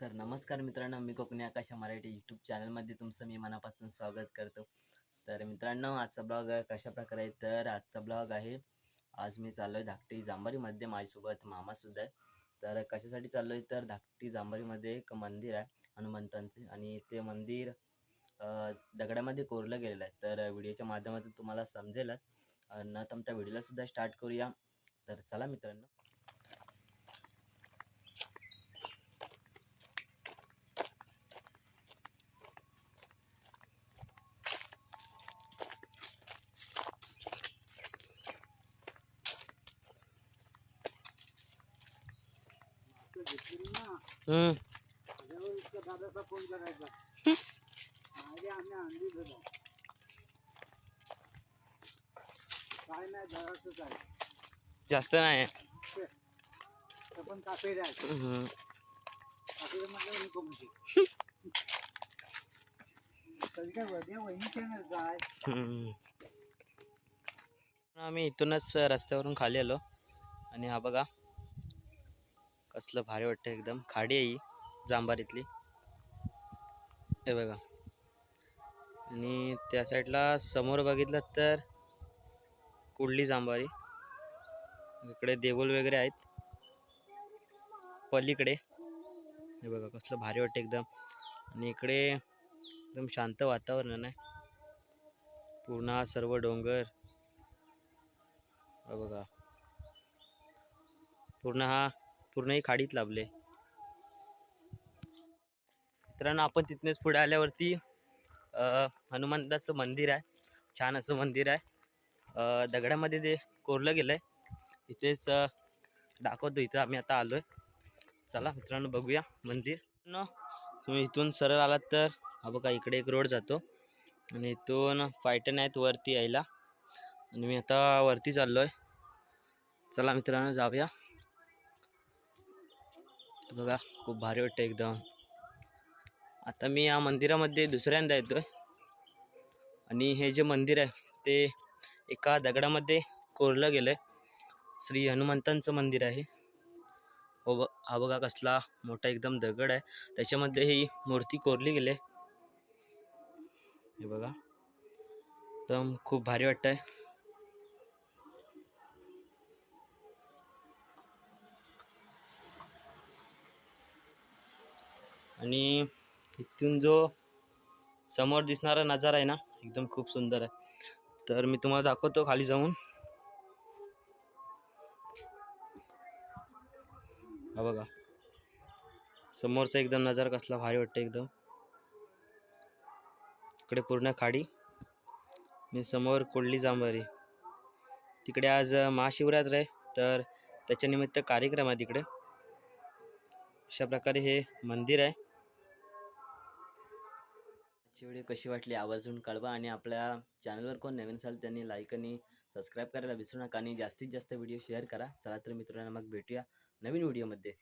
तर नमस्कार मित्रांनो मी कोकणी आकाश मराठी यूट्यूब चॅनलमध्ये तुमचं मी मनापासून स्वागत करतो. तर मित्रांनो आजचा ब्लॉग कशा प्रकारे आहे? तर आजचा ब्लॉग आहे आज मी चाललो आहे धाकटी जांभारीमध्ये माझ्यासोबत मामासुद्धा आहे. तर कशासाठी चाललो आहे तर धाकटी जांभारीमध्ये एक मंदिर आहे हनुमंतांचे. आणि ते मंदिर दगडामध्ये कोरलं गेलेलं आहे. तर व्हिडिओच्या माध्यमातून तुम्हाला समजेलच. न तर व्हिडिओला सुद्धा स्टार्ट करूया. तर चला मित्रांनो. काय नाही. आम्ही इथूनच रस्त्यावरून खाली आलो. आणि हा बघा कसलं भारी वाटतं एकदम. खाडी आहे ही हे बघा. आणि त्या साईडला समोर बघितलं तर कुडली जांभारी इकडे देऊळ वगैरे आहेत. पलीकडे. हे बघा कसलं भारी वाटतं एकदम. आणि इकडे एकदम शांत वातावरण आहे. पूर्ण हा सर्व डोंगर. बघा. पूर्ण हा पूर्णही खाडीत लाभले. मित्रांनो आपण तिथनेच पुढे आल्यावरती हनुमंताचं मंदिर आहे. छान असं मंदिर आहे. दगडामध्ये ते कोरलं गेलं आहे इथेच दाखवतो इथं आम्ही आता आलो आहे चला मित्रांनो बघूया मंदिर. न तुम्ही इथून सरळ आलात तर हा बघा इकडे एक रोड जातो. आणि इथून फायटन आहेत वरती यायला. आणि मी आता वरती चाललो आहे चला मित्रांनो जाऊया. बघा खूप भारी वाटतं एकदम. आता मी या मंदिरामध्ये दुसऱ्यांदा येतोय. आणि हे जे मंदिर आहे ते एका दगडामध्ये कोरलं गेलं आहे श्री हनुमंतांचं मंदिर आहे. हो ब हा बघा कसला मोठा एकदम दगड आहे. त्याच्यामध्ये ही मूर्ती कोरली गेली आहे. हे बघा. एकदम खूप भारी वाटतं आहे आणि इथून जो समोर दिसणारा नजारा आहे ना एकदम खूप सुंदर आहे. तर मी तुम्हाला दाखवतो खाली जाऊन. हा बघा. समोरचा एकदम नजारा कसला भारी वाटतं एकदम. इकडे पूर्ण खाडी आणि समोर कोल्ली जांभारी. तिकडे आज महाशिवरात्र आहे तर त्याच्यानिमित्त कार्यक्रम आहे तिकडे. अशा प्रकारे हे मंदिर आहे. आजची व्हिडिओ कशी वाटली आवर्जून कळवा आणि आपल्या चॅनलवर कोण नवीन असाल त्यांनी लाईक आणि सबस्क्राईब करायला विसरू नका आणि जास्तीत जास्त व्हिडिओ शेअर करा. चला तर मित्रांनो मग भेटूया नवीन व्हिडिओमध्ये.